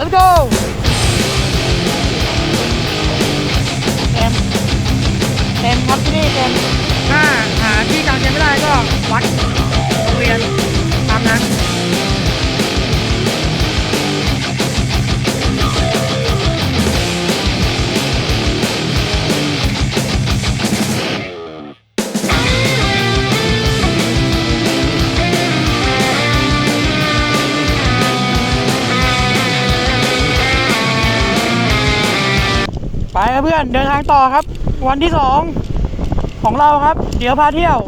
let's go เต็มเต็มครับที่นี่เต็มถ้าหาที่กางเต็นท์ไม่ได้ก็วัดโรงเรียนตามนั้น ครับเพื่อนเดินทางต่อครับ วันที่สองของเราครับ เดี๋ยวพาเที่ยว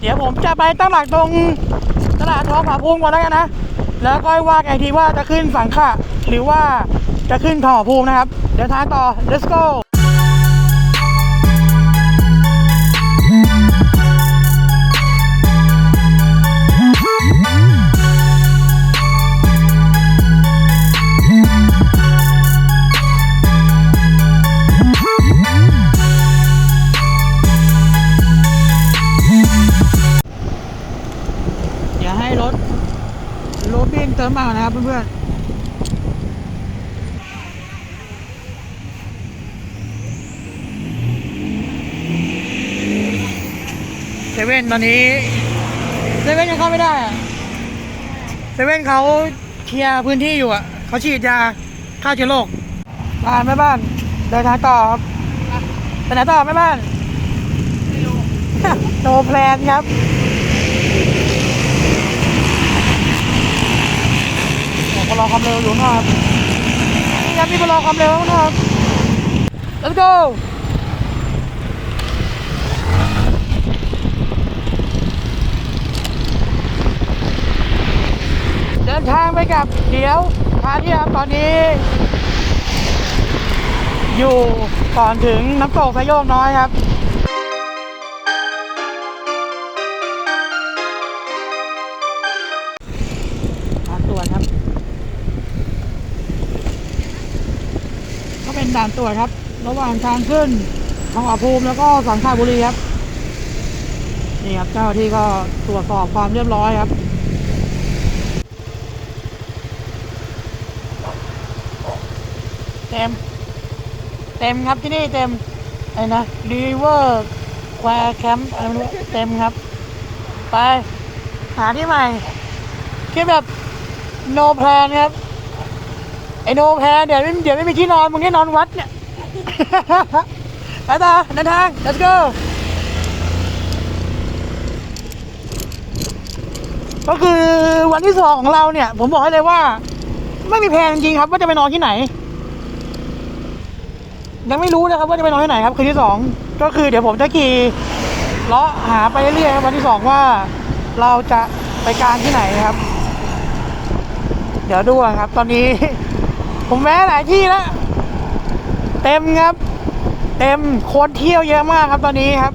เดี๋ยวผมจะไปตั้งหลักตรงตลาดทองผาภูมิก่อนแล้วกันนะ แล้วก็ว่ากันทีว่าจะขึ้นฝั่งขะหรือว่าจะขึ้นทองผาภูมินะครับ เดินทางต่อ let's go ตอนนี้เซเว่นยังเข้าไม่ได้อะเซเว่นเขาเคลียร์พื้นที่อยู่อะเขาฉีดยาฆ่าเชื้อโรคบ้านแม่บ้านเดินทางต่อครับไปไหนต่อแม่บ้านโนแพลนครับผมก็รอความเร็วอยู่นะครับนี่ครับนี่ก็รอความเร็วนะครับ let's go นทางไปกับเดี๋ยวพาที่ครับตอนนี้ อยู่ก่อนถึงน้ำตกสะโยกน้อยครับด่านตรวจครับ ก็เป็นด่านตรวจครับ ระหว่างทางขึ้นทองอภูมิแล้วก็สังขาบุรีครับ นี่ครับเจ้าที่ก็ตรวจสอบความเรียบร้อยครับ เต็ม เต็มครับที่นี่เต็มไอ้นะรีเวอร์ควร์แคมป์อะไรไม่รู้เต็มครับ ไป หาที่ใหม่คือแบบ no plan ครับ ไอ้ no plan เดี๋ยวไม่เดี๋ยวไม่มีที่นอน มึงให้นอนวัดเนี่ยไปต่อเดินทาง let's go ก็คือวันที่สองของเราเนี่ย ผมบอกให้เลยว่า ไม่มีแพลนจริงครับ ว่าจะไปนอนที่ไหน ยังไม่รู้นะครับว่าจะไปนอนที่ไหนครับคืนที่สองก็คือเดี๋ยวผมจะขี่เลาะหาไปเรื่อยๆครับวันที่สองว่าเราจะไปกลางที่ไหนครับ เดี๋ยวดูครับ ตอนนี้ ผมแวะหลายที่แล้วเต็มครับ เต็มคนเที่ยวเยอะมากครับ ตอนนี้ครับ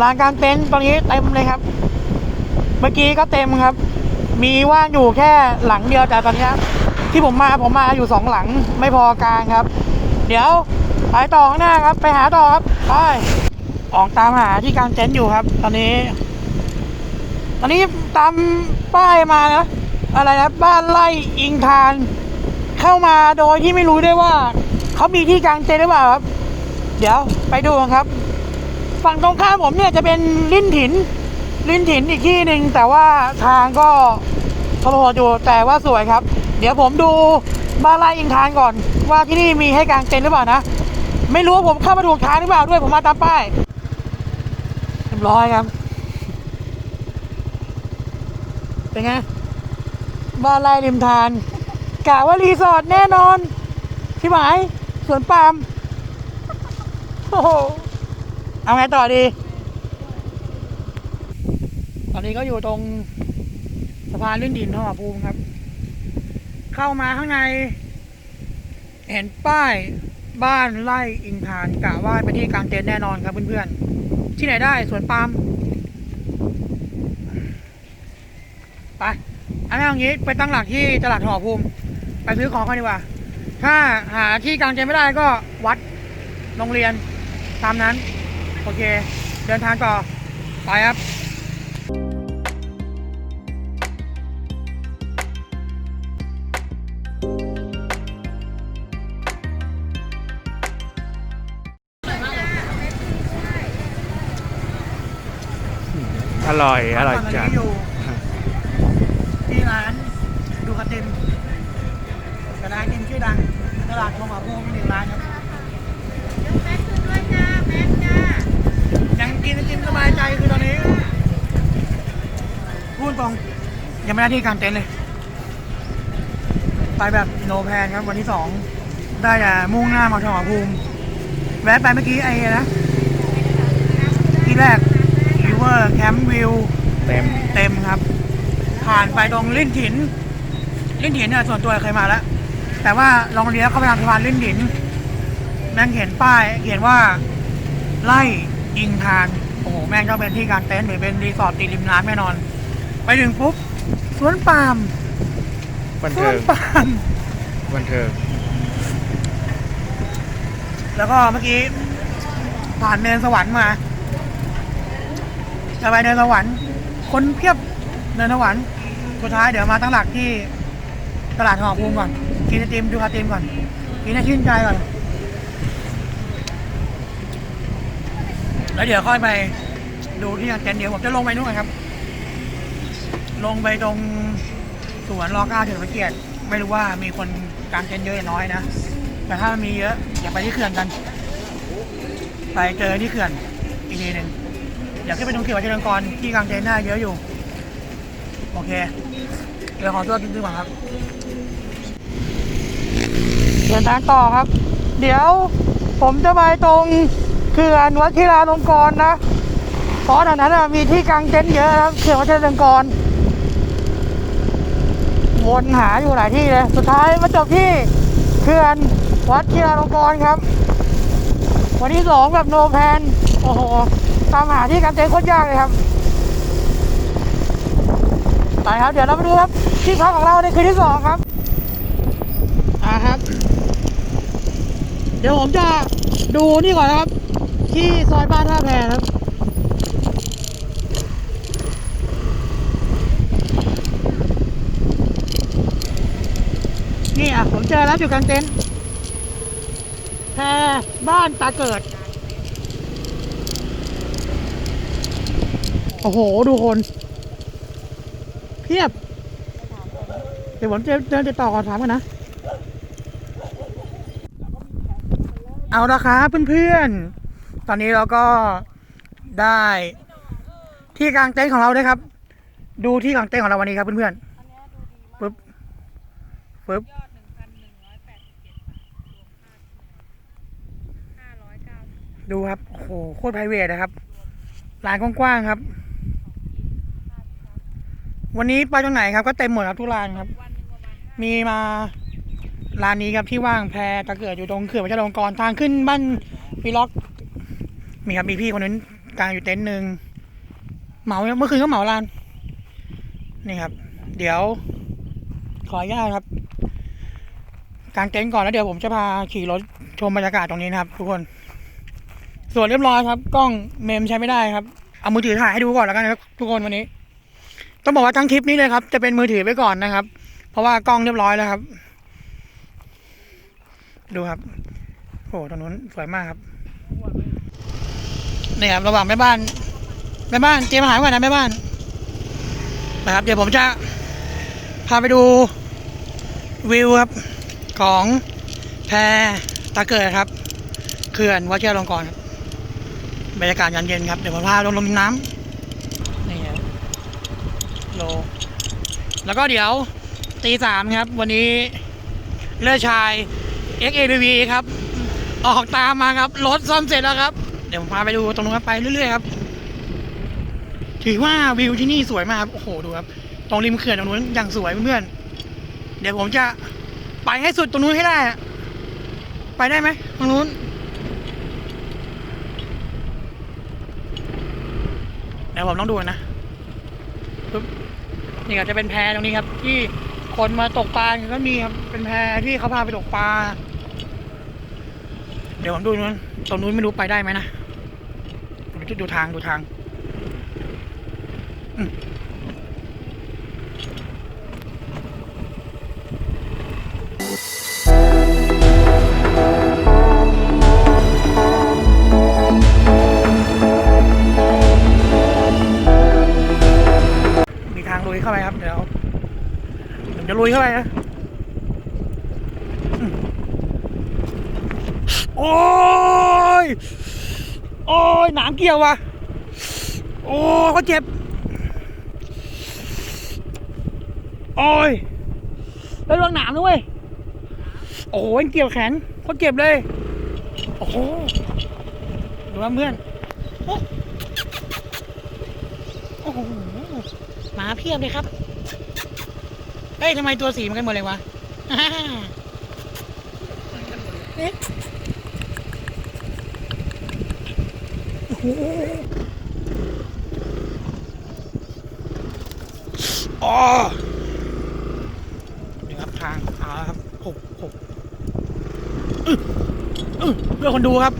ลานกลางเต็นท์ตอนนี้เต็มเลยครับ เมื่อกี้ก็เต็มครับ มีว่างอยู่แค่หลังเดียวแต่ตอนนี้ที่ผมมาผมมาอยู่สองหลังไม่พอกลางครับ เดี๋ยว ไปต่อข้างหน้าครับ ไปหาต่อครับไปออกตามหาที่กลางเต็นท์อยู่ครับ ตอนนี้ ตอนนี้ตามป้ายมานะอะไรนะบ้านไร่อิงทาน เข้ามาโดยที่ไม่รู้ด้วยว่าเขามีที่กลางเต็นท์หรือเปล่าครับ เดี๋ยวไปดูครับ ฝั่งตรงข้ามผมเนี่ยจะเป็นลิ้นถิน ลิ้นถินอีกที่หนึ่งแต่ว่าทางก็ทรหดอยู่แต่ว่าสวยครับ เดี๋ยวผมดูบ้านไร่อิงทานก่อน ว่าที่นี่มีให้กางเต็นท์หรือเปล่านะ ไม่รู้ว่าผมเข้ามาถูกทางหรือเปล่าด้วยผมมาตามป้ายเรียบร้อยครับ เป็นไง บ้านไร่ริมทานกะว่ารีสอร์ทแน่นอนที่หมายสวนปาล์มโอ้โหเอาไงต่อดี ตอนนี้ก็อยู่ตรงสะพานลื่นดินทอภูมิครับ เข้ามาข้างใน เห็นป้าย บ้านไร่อิงทานกะว่าไปที่กลางเต็นท์แน่นอนครับเพื่อนๆ ที่ไหนได้สวนปาล์มไปอันนั้นอย่างนี้ไปตั้งหลักที่ตลาดทอภูมิ ไปซื้อของกันดีกว่า ถ้าหาที่กลางเต็นท์ไม่ได้ก็วัดโรงเรียนตามนั้น โอเค เดินทางต่อไปครับ ร่อย อร่อยตนจัดนี้อยู่ที่ร้านดูคาตินเป็นร้านกินชื่อดังตลาดทองหาภูมิมีหนึ่งร้านครับแม็กซ์ขึ้นด้วยจ้าแม็กซ์จ้ายังกินไอติมสบายใจคือตอนนี้พูดตรงยังไม่ได้ที่กางเต็นท์เลย ไปแบบโนแพนครับวันที่สองได้แต่มุ่งหน้ามาทองหาภูมิแวะไปเมื่อกี้ไอ้นะที่แรกริเวอร์แคมป์วิวเต็มเต็มครับ ผ่านไปตรงลิ่นถิน ลิ่นถินเนี่ยส่วนตัวเคยมาแล้ว แต่ว่าลองเลี้ยวเข้าไปทางสะพานลิ่นถินแม่งเห็นป้ายเขียนว่าไล่อิงทานโอ้โหแม่งต้องเป็นที่กางเต็นท์หรือเป็นรีสอร์ทติดริมน้ำแน่นอน ไปถึงปุ๊บสวนปาล์มบันสเทิวนงปาล์ม บันเทิงแล้วก็เมื่อกี้ผ่านเนินสวรรค์มา จะไปเนินสวรรค์คนเพียบเนินสวรรค์สุดท้ายเดี๋ยวมาตั้งหลักที่ตลาดหอภูมิก่อน กินไอติมดูคาติมก่อน กินให้ชื่นใจก่อน แล้วเดี๋ยวค่อยไปดูที่กางเต็นท์เดี๋ยวผมจะลงไปนู่นนครับ ลงไปตรงสวนรอก้าเฉลิมพระเกียรติไม่รู้ว่ามีคนกางเต็นท์เยอะหรือน้อยนะ แต่ถ้ามันมีเยอะอย่าไปที่เขื่อนกัน ไปเจอที่เขื่อนอีกทีหนึ่ง อยากขึ้นไปตรงเขื่อนวัดเจริญกรที่กลางเต็นท์ได้เยอะอยู่ โอเค เดี๋ยวขอตัวกินดีกว่าครับ เดินทางต่อครับ เดี๋ยวผมจะไปตรงเขื่อนวัชิราลงกรณ์นะ เพราะตอนนั้นนะมีที่กางเต็นท์เยอะครับเขื่อนวัชิราลงกรณ์วนหาอยู่หลายที่เลย สุดท้ายมาจบที่เขื่อนวัชิราลงกรครับ วันที่สองแบบโนแพน โอ้โห ตามหาที่กางเต็นท์โคตรยากเลยครับไปครับ เดี๋ยวเราไปดูครับ ที่พักของเราในคืนที่สองครับอ่าครับ เดี๋ยวผมจะดูนี่ก่อนนะครับ ที่ซอยบ้านท่าแพครับนี่อะผมเจอแล้วอยู่กลางเต็นท์แพรบ้านตาเกิด โอ้โห ดูคนเพียบ เดี๋ยวผมจะเดินติดต่อก่อนถามกันนะ เอาละครับเพื่อนๆ ตอนนี้เราก็ได้ที่กลางเต็นท์ของเราด้วยครับ ดูที่กลางเต็นท์ของเราวันนี้ครับเพื่อนๆปึ๊บปึ๊บยอดหนึ่งพันหนึ่งร้อยแปดสิบเจ็ดบาทรวมค่าที่ห้าร้อยเก้าสิบดูครับ โอ้โห โคตรไพรเวทนะครับลานกว้างๆครับ วันนี้ไปตรงไหนครับก็เต็มหมดครับทุกลานครับ มีมาร้านนี้ครับที่ว่างแพรตะเกิดอยู่ตรงเขื่อนวัชรลงกรทางขึ้นบ้านวีล็อก มีครับมีพี่คนนั้นกลางอยู่เต็นท์หนึ่งเหมาเมื่อคืนก็เหมาร้าน นี่ครับ เดี๋ยว ขออนุญาตครับกางเต็นท์ก่อนแล้วเดี๋ยวผมจะพาขี่รถชมบรรยากาศตรงนี้นะครับ ทุกคน ส่วนเรียบร้อยครับ กล้องเมมใช้ไม่ได้ครับ เอามือถือถ่ายให้ดูก่อนแล้วกันนะครับ ทุกคนวันนี้ ต้องบอกว่าทั้งทริปนี้เลยครับ จะเป็นมือถือไว้ก่อนนะครับ เพราะว่ากล้องเรียบร้อยแล้วครับ ดูครับโอ้ตรงนู้นสวยมากครับนี่ครับระหว่างแม่บ้านแม่บ้านเตรียมอาหารก่อนนะแม่บ้านนะครับ เดี๋ยวผมจะพาไปดูวิวครับ ของแพตาเกิดครับเขื่อนวัดเชลงกรครับบรรยากาศยามเย็นครับ เดี๋ยวผมพาลงลงน้ำ โล แล้วก็เดี๋ยวตีสามครับ วันนี้เลือชาย XADV ครับ ออกตามมาครับ รถซ่อมเสร็จแล้วครับ เดี๋ยวผมพาไปดูตรงนู้นครับไปเรื่อยๆครับ ถือว่าวิวที่นี่สวยมากครับโอ้โหดูครับ ตรงริมเขื่อนตรงนู้นอย่างสวยเพื่อนๆเดี๋ยวผมจะไปให้สุดตรงนู้นให้ได้ ไปได้ไหมตรงนู้นเดี๋ยวผมต้องดูนะปึ๊บ นี่ก็จะเป็นแพตรงนี้ครับ ที่คนมาตกปลาก็มีครับเป็นแพที่เขาพาไปตกปลา เดี๋ยวผมดูนู้นตรงนู้นไม่รู้ไปได้ไหมนะดูดูทางดูทาง จะลุยเข้าไปนะโอ้ย โอ้ย หนามเกี่ยววะโอ้เขาเจ็บ โอ้ยแล้วลวงหนามด้วยโอ้โหเกี่ยวแขนเขาเจ็บเลย โอ้โหดูนะเพื่อน โอ้โอ้โหหมาเพียบเลยครับ เฮ้ยทำไมตัวสีมันกันหมดเลยวะเอ๊ะโอ้โหอ๋อนี่ครับทางเอาละครับหกหกอื้ออื้อเพื่อคนดูครับ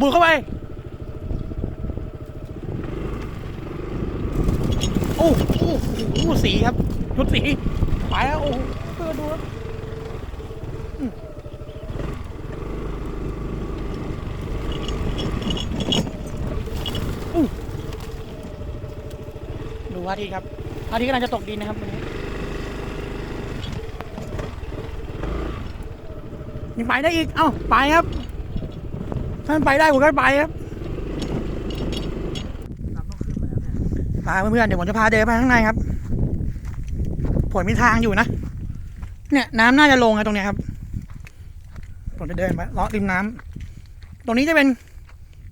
บูเข้าไป โอ้โหโอ้โหสีครับชุดสี ไปแล้วโอ้โหเพื่อดูครับอืมอู้ดูว่าทีครับอาทิตย์กำลังจะตกดินนะครับวันนี้ยังไปได้อีก เอ้า ไปครับถ้านไปได้ผมก็ไปครับพาเพื่อนๆเดี๋ยวผมจะพาเดินไปข้างในครับ ผลมีทางอยู่นะ เนี่ยน้ำน่าจะลงอะตรงเนี้ยครับผมจะเดินไปเลาะริมน้ำตรงนี้จะเป็น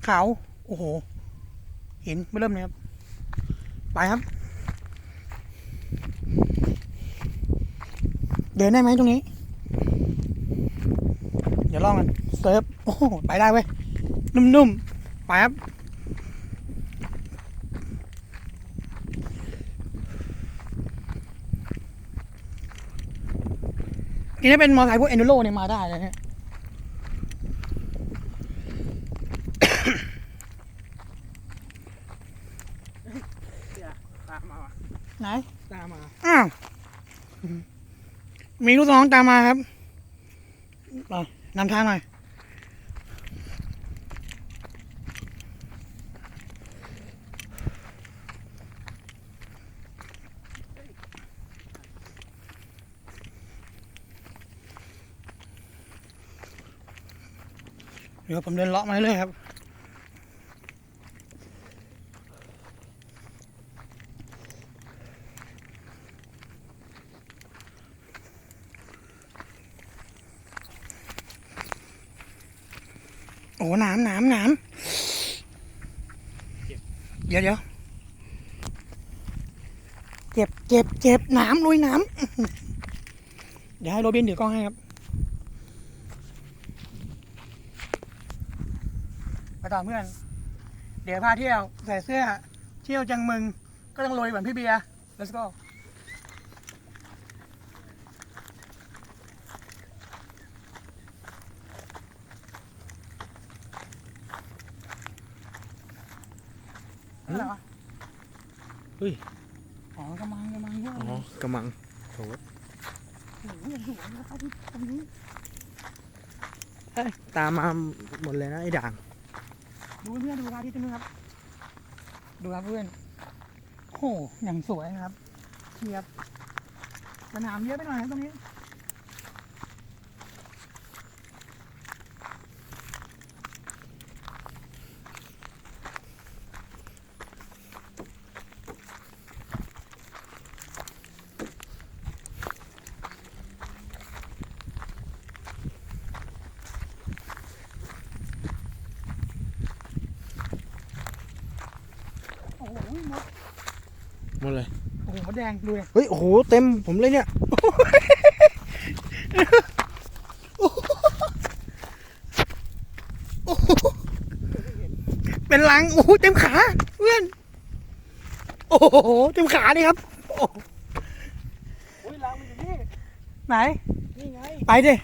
เขาโอ้โหหินไม่เริ่มเลยครับ ไปครับ เดินได้ไหมตรงนี้ เดี๋ยวลองกันเซิร์ฟโอ้โหไปได้เว้ยนุ่มๆ ไปครับ นี่ถ้าเป็นมอเตอร์ไซค์พวกเอนดูโรเนี่ยมาได้เลยเนี่ยตามมาว่ะไหน ตามมาอ้าว มีลูกน้องตามมาครับเอานำทางหน่อย ดี๋ยวผมเดินเลาะมาเรื่อยครับ โอ้หนามหนามหนามเดี๋ยวเดี๋ยวเจ็บเจ็บเจ็บหนามลุยหนามเดี๋ยวให้โรบินถือกล้องให้ครับไป ต่อเพื่อน เดี๋ยวพาเที่ยวใส่เสื้อ เที่ยวจังมึงก็ต้องลุยเหมือนพี่เบียร์ let's go อะไรวะเฮ้ย อ๋อกำมังกำมังเยอะอ๋เลอยกำมังโถโอ้โหอย่างสวยนะครับที่ตรงนี้เฮ้ยตามมาหมดเลยนะไอ้ด่าง ดูเพื่อนดูพระอาทิตย์ด้วยครับ ดูครับเพื่อนโอ้โหอย่างสวยนะครับเทียบสนามเยอะไปหน่อยครับตรงนี้ โอ้โหมด หมดเลย โอ้โหมดแด งดูเลยเฮ้ย โอ้โห เต็มผมเลยเนี่ย เป็นลัง โอ้โห เต็มขา เพื่อน โอ้โห เต็มขาเลยครับ โอ้โหโอ้ยล้างมันอยู่นี่ ไหน นี่ไง ไปดิ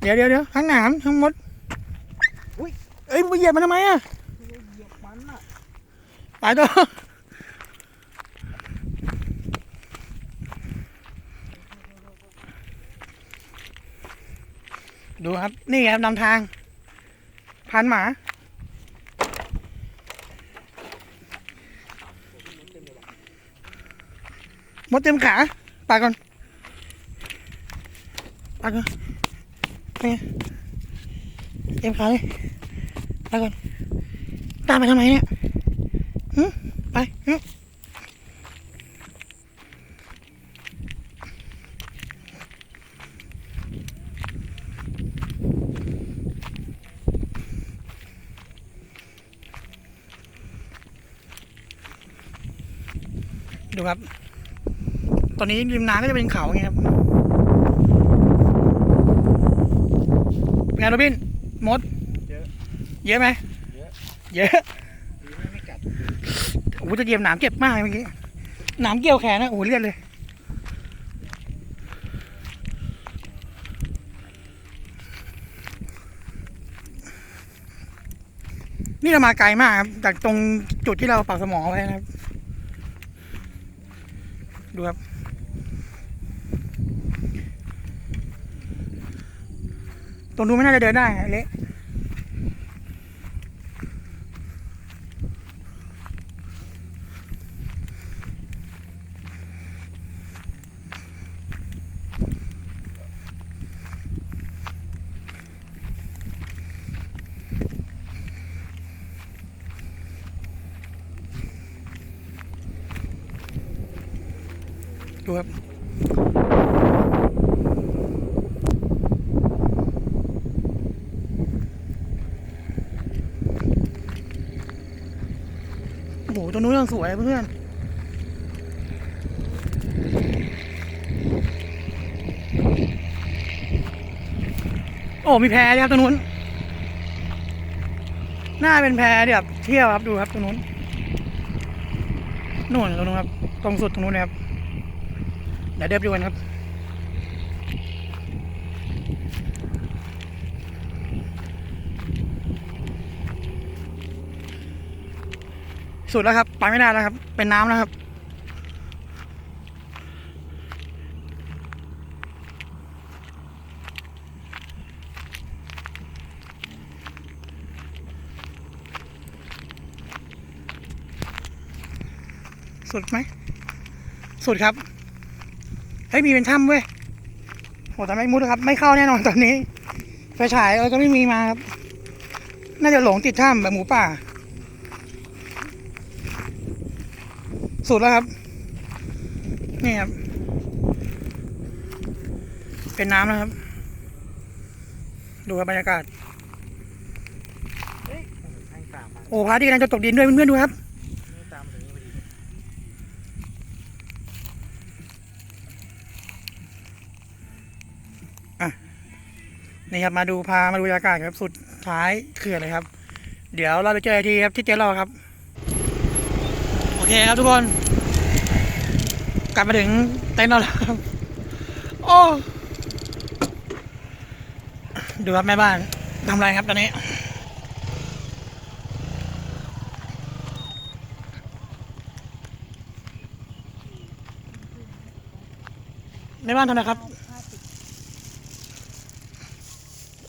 เดี๋ยวเดี๋ยวเดี๋ยวทั้งหนามทั้งมดเอ้ยไปเหยียบมันทำไมอะเหยียบมันอะ ไปต่อ ดูครับ นี่ครับนำทาง พันหมา มดเต็มขาไปก่อนปัดก่อนไปเอ็มขาเลยไปก่อนตามไปทำไมเนี่ยไป ดูครับ ตอนนี้ริมน้ำก็จะเป็นเขาไงครับเป็นไงโรบินมด เยอะ เยอะไหมเยอะ เยอะดีไม่ไม่กัดโอ้โหจะเหยียบหนามเจ็บมากเมื่อกี้หนามเกี่ยวแขนนะโอ้โหเลือดเลยนี่เรามาไกลมากครับจากตรงจุดที่เราปักสมอไว้นะครับ ดูครับ ตรงนู้นไม่น่าจะเดินได้เละ ดูครับโอ้โหตัวนู้นยังสวยเพื่อนโอ้ มีแพด้วยครับตัวนู้นน่าเป็นแพแบบเที่ยวครับดูครับตัวนู้นนู่นตรงนู้นครับ ตรงสุดตรงนู้นนะครับ เดี๋ยวเดินไปดูกันครับสุดแล้วครับไปไม่ได้แล้วครับ เป็นน้ำแล้วครับ สุดไหม สุดครับ เฮ้ยมีเป็นถ้ำเว้ยโหแต่ไม่มุดนะครับ ไม่เข้าแน่นอนตอนนี้ไฟฉายเออก็ไม่มีมาครับ น่าจะหลงติดถ้ำแบบหมูป่า สุดแล้วครับ นี่ครับ เป็นน้ำแล้วครับ ดูครับบรรยากาศ โอ้พระอาที่กำลังจะตกดินด้วยเพื่อนๆดูครับ นี่ตามมาถึงนี่พอดี นี่ครับมาดูพามาดูบรรยากาศครับสุดท้ายเขื่อนเลยครับ เดี๋ยวเราไปเจอทีครับที่เจ๊รอครับ โอเคครับทุกคน กลับมาถึงเต็นท์เราแล้วครับโอ้ดูครับแม่บ้านทำไรครับตอนนี้แม่บ้านทำอะไรครับ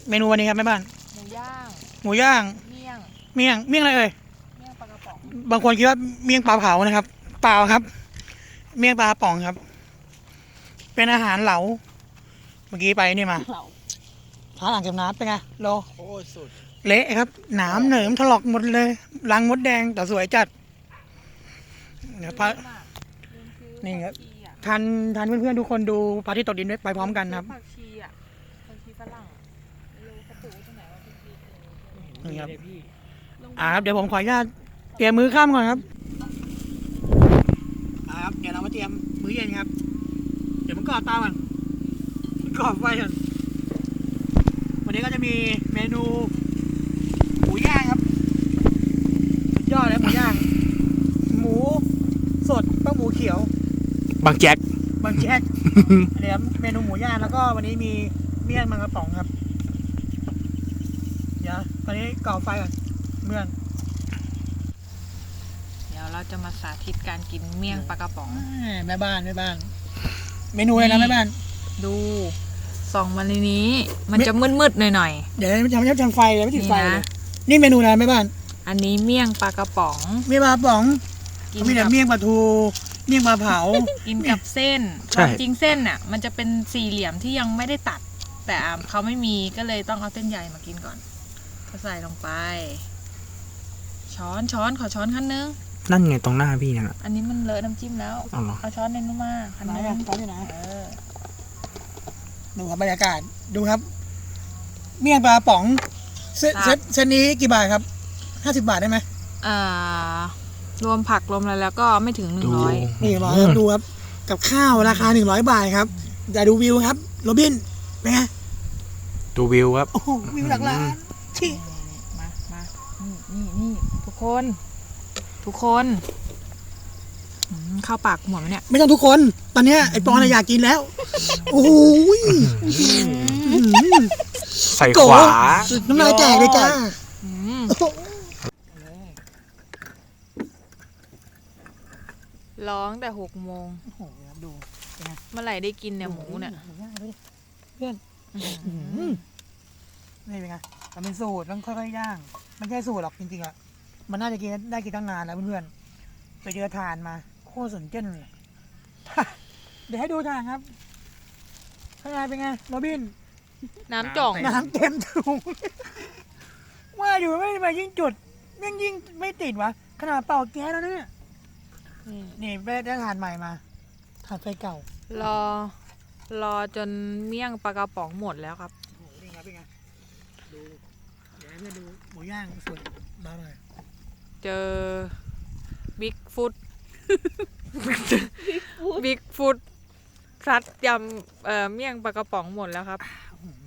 เมนูวันนี้ครับแม่บ้าน หมูย่างหมูย่าง เมี่ยงเมี่ยง เมี่ยงอะไรเอ่ย เมี่ยงปลากระป๋องบางคนคิดว่าเมี่ยงปลาเผานะครับ เปล่าครับ เมี่ยงปลาป่องครับ เป็นอาหารเหลา เมื่อกี้ไปนี่มาเหลาร้านอ่างเก็บน้ำเป็นไงโล โอ้สุด เละครับ หนามเหนิมถลอกหมดเลยรังมดแดงแต่สวยจัดเดี๋ยวพานี่ครับ ผักชีอะทันทันเพื่อนๆทุกคนดูพระอาที่ตกดินด้วยไปพร้อมกันครับ ผักชีอะผักชีฝรั่งอะไม่รู้เขาปลูกไว้ตรงไหนวะผักชีเออ นี่ครับเลยพี่ลงอ่าครับ เดี๋ยวผมขออนุญาตเตรียมมื้อข้ามก่อนครับอ่าครับ เดี๋ยวเรามาเตรียมมื้อเย็นครับ เดี๋ยวมันก่อเตาก่อนก่อไฟก่อนวันนี้ก็จะมีเมนูหมูย่างครับสุดยอดเลยหมูย่าง หมูสดต้องหมูเขียว บางแจ็คบางแจ๊กอันนี้ครับเมนูหมูย่างแล้วก็วันนี้มีเมี่ยงมังกรป๋องครับเดี๋ยว ตอนนี้ก่อไฟก่อนเมื่อนเดี๋ยวเราจะมาสาธิตการกินเมี่ยงปลากระป๋อง แม่บ้านแม่บ้าน เมนูอะไรนะแม่บ้าน ดูส่องมาในนี้ มันจะมืดๆหน่อยเดี๋ยวมันจะไม่ทำไฟเลยไม่ๆติดนี่ไฟเลนะยนี่เมนูอะไรแม่บ้าน อันนี้เมี่ยงปลากระป๋องเมี่ยงปลาป๋องกินมีแต่กับเมี่ยงปลาทู เมี่ยงปลาเผา กินกับเส้นใช่ ความจริงเส้นน่ะ มันจะเป็นสี่เหลี่ยมที่ยังไม่ได้ตัด แต่อ่าเขาไม่มีก็เลยต้องเอาเส้นใหญ่มากินก่อน ก็ใส่ลงไป ช้อนช้อนขอช้อนขั้นนึง นั่นไงตรงหน้าพี่นั่นน่ะ อันนี้มันเลอะน้ำจิ้มแล้ว เอาเหรอ เอาช้อนในนู้นมาขั้นไหนนึอะงตอนอยู่ไหนเออดูครับบรรยากาศ ดูครับ เมี่ยงปลาป๋องเซตเซตเซตนี้กี่บาทครับห้าสิบาทได้ไหมอ่ารวมผักรวมอะไรแล้วก็ไม่ถึงหนึ่ดูงร้อยนี่ร้อยครับดูครับ กับข้าวราคาหนึ่งร้อยบาทครับอย่าดูวิวครับ โรบินเป็นไงดูวิวครับ โอ้โหวิวหลักล้าน ที่มามานี่นี่นี่ทุกคน ทุกคนอืมเข้าปากหมดไหมเนี่ย ไม่ต้องทุกคน ตอนเนี้ยไอปอนอะอยากกินแล้ว โอ้โหอื้อหือใส่โกขวา น้ำลายแตกเลยจ้า อืมร้องแต่หกโมงโอ้โหดู เมื่อไหร่ได้กินเนี่ยหมูเนี่ยหมูย่างดูดิเพื่อน อื้อหือนี่เป็นไง มันเป็นสูตรต้องค่อยๆย่างไม่ใช่สูตรหรอกจริงๆอะมันน่าจะกินได้กินตั้งนานแล้วเพื่อนๆไปเจอทานมา โคตรสนเจนเลยเดี๋ยวให้ดูทานครับข้างในเป็นไงโรบิน น้ำจ่อง น้ำเต็มถุงว่าอยู่ไม่มายิ่งจุดยิ่งยิ่งไม่ติดวะขนาดเป่าแก๊สแล้วเนี่ยนี่นี่ไปได้ทานใหม่มาทานไฟเก่า รอ รอจนเมี่ยงปลากระป๋องหมดแล้วครับโอ้โหนี่ครับเป็นไง ดูเดี๋ยวให้เพื่อนดูหมูย่างสวยบ้าหน่อยเจอบิ๊กฟุต บิ๊กฟุตซัดยำเอ่อเมี่ยงปลากระป๋องหมดแล้วครับ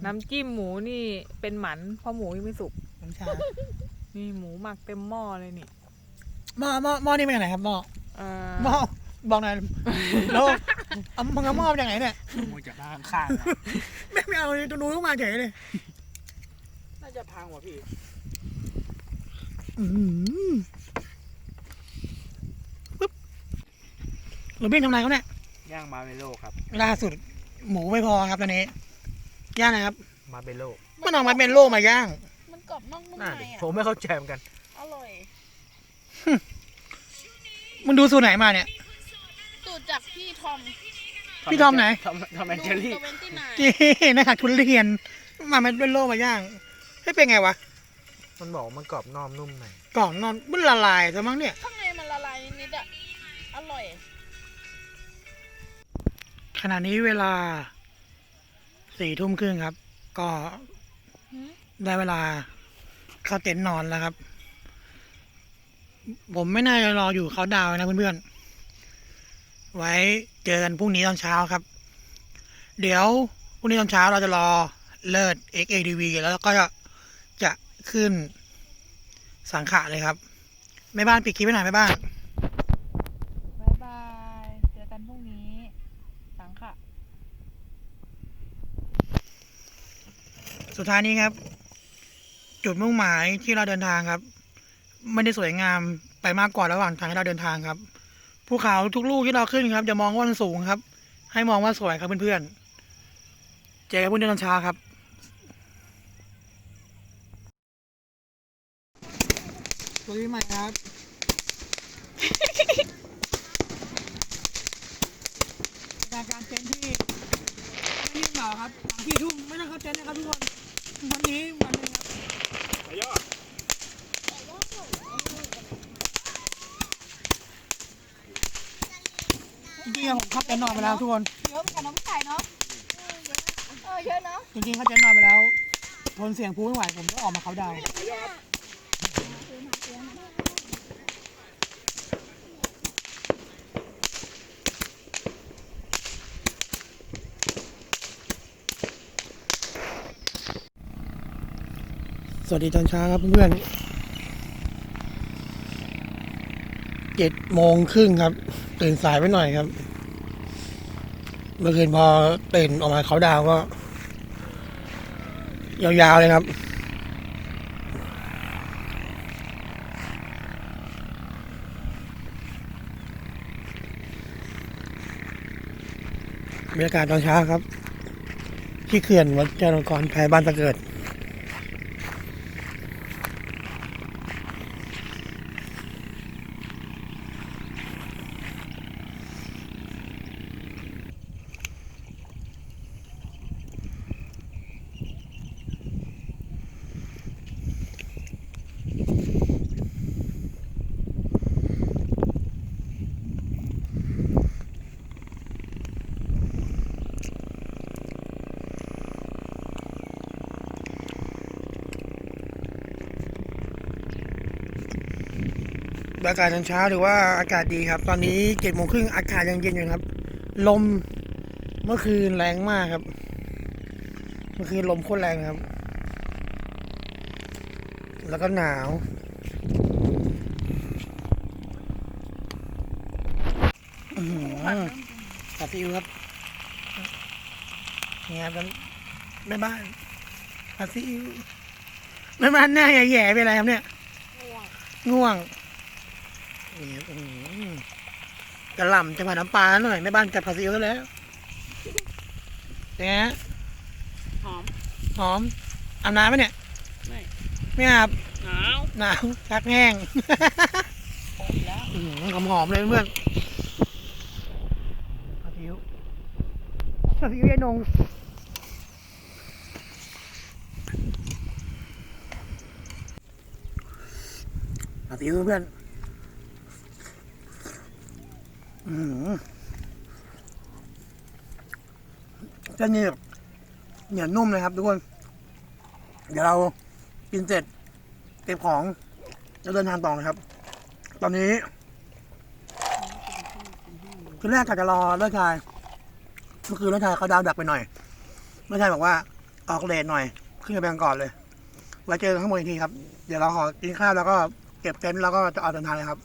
น้ำจิ้มหมูนี่เป็นหมันเพราะหมูยังไม่สุก น้ำชานี่หมูหมักเต็มหม้อเลยนี่หม้อหม้อหม้อนี่เป็นยังไงครับหม้อเอ่อหม้อบอกหน่อยแล้วเอามึงเอาหม้อมาจากไหนเนี่ยมจากด้านข้างไม่ไม่เอาเลยตัวนู้นต้องมาเฉยเลยาจะพังว่ะพี่อื้อหือปึ๊บเราเบี้ยทำอะไรเขาเนี่ย ย่างมาเบโลครับ ล่าสุด หมูไม่พอครับตอนนี้ ย่างนะครับ มาเบโลมันเอามาเป็นโลมาย่าง มันกรอบนอกนุ่มน่าในดิอะ ผมไม่เข้าใจเหมือนกัน อร่อยมึงดูสูตรไหนมาเนี่ย สูตรจากพี่ทอมพี่ทอมไหน ทอมทอมแอนเจอรี่ เวนตี้นายจีนะครับทุเรียน มามันเป็นโลมาย่าง ให้เป็นไงวะมันบอกว่ามันกรอบนอมนุ่มในกล่องนอนมันละลายซะมั้งเนี่ย ข้างในมันละลายนิดๆอะอร่อย ขณะนี้เวลาสี่ทุ่มครึ่งครับ ก็หืมได้เวลาเข้าเต็นท์นอนแล้วครับ ผมไม่น่าจะรออยู่เขาดาวน์นะเพื่อนๆ ไว้เจอกันพรุ่งนี้ตอนเช้าครับ เดี๋ยวพรุ่งนี้ตอนเช้าเราจะรอเลิศ XADV แล้วก็จะจะ ขึ้น สังขะเลยครับแม่บ้านปิดคลิปไปหน่อยแม่บ้านบายบาย เจอกันพรุ่งนี้ สังค่ะสุดท้ายนี้ครับ จุดมุ่งหมายที่เราเดินทางครับ ไม่ได้สวยงามไปมากกว่าระหว่างทางที่เราเดินทางครับภูเขาทุกลูกที่เราขึ้นครับจะมองว่ามันสูงครับ ให้มองว่าสวยครับเพื่อนๆเจอกันพรุ่งนี้ตอนเช้าครับ สวัสดีใหม่ครับจากการเต็นท์ที่ไม่ยิ่งเหงาครับสามสี่ทุ่มไม่ต้องเข้าเต็นท์นะครับทุกคน วันนี้วันหนึงครับจริงๆอะผมเข้าเต็นท์นอนไปแล้วทุกคน เยอะเหมือนกันน้ำไก่เนาะเออเยอะเนาะจริงๆเข้าเต็นท์นอนไปแล้ว ทนเสียงพูไม่ไหวผมก็ออกมาเขาน์ดาวน์ สวัสดีตอนเช้าครับเพื่อนเจ็ดโมงครึ่งครับ ตื่นสายไปหน่อยครับ เมื่อคืนพอตื่นออกมาเขาดาวก็ ยาวๆเลยครับ บรรยากาศตอนเช้าครับ ที่เขื่อนวัดเจริญกรแพรบ้านตะเกิด อากาศตอนเช้าถือว่าอากาศดีครับ ตอนนี้เจ็ดโมงครึ่งอากาศยังเย็นอยู่ครับ ลมเมื่อคืนแรงมากครับ เมื่อคืนลมโคตรแรงครับ แล้วก็หนาวตัดซีอิ๊วครับเนี่ยครับแม่บ้านตัดซีอิ๊วแม่บ้านหน้าแย่ๆไปอะไรครับเนี่ย ง่วง กระหล่ำจะผ่านน้ำปลาหน่อยแม่บ้านจัดผัดซีอิ๊วซะแล้วเป็นไงฮะหอมหอมอาบน้ำไหมเนี่ย ไม่ไม่อาบหนาวหนาวชักแห้งแล้วหอมหอมๆเลยเพื่อนผัดซีอิ๊วผัดซีอิ๊วยายนงผัดซีอิ๊วเพื่อนอืม เส้นนี้เหนียวนุ่มเลยครับทุกคน เดี๋ยวเรากินเสร็จเก็บของแล้วเดินทางต่อนะครับ ตอนนี้คือแรกกะจะรอเลิกชายเมื่อคืนเลิกชายเขาดาวดักไปหน่อยเลิกชายบอกว่าออกเลทหน่อย ขึ้นไปกันก่อนเลยไว้เจอกันข้างบนอีกทีครับ เดี๋ยวเราขอกินข้าวแล้วก็เก็บเต็นท์แล้วก็จะออกเดินทางเลยครับ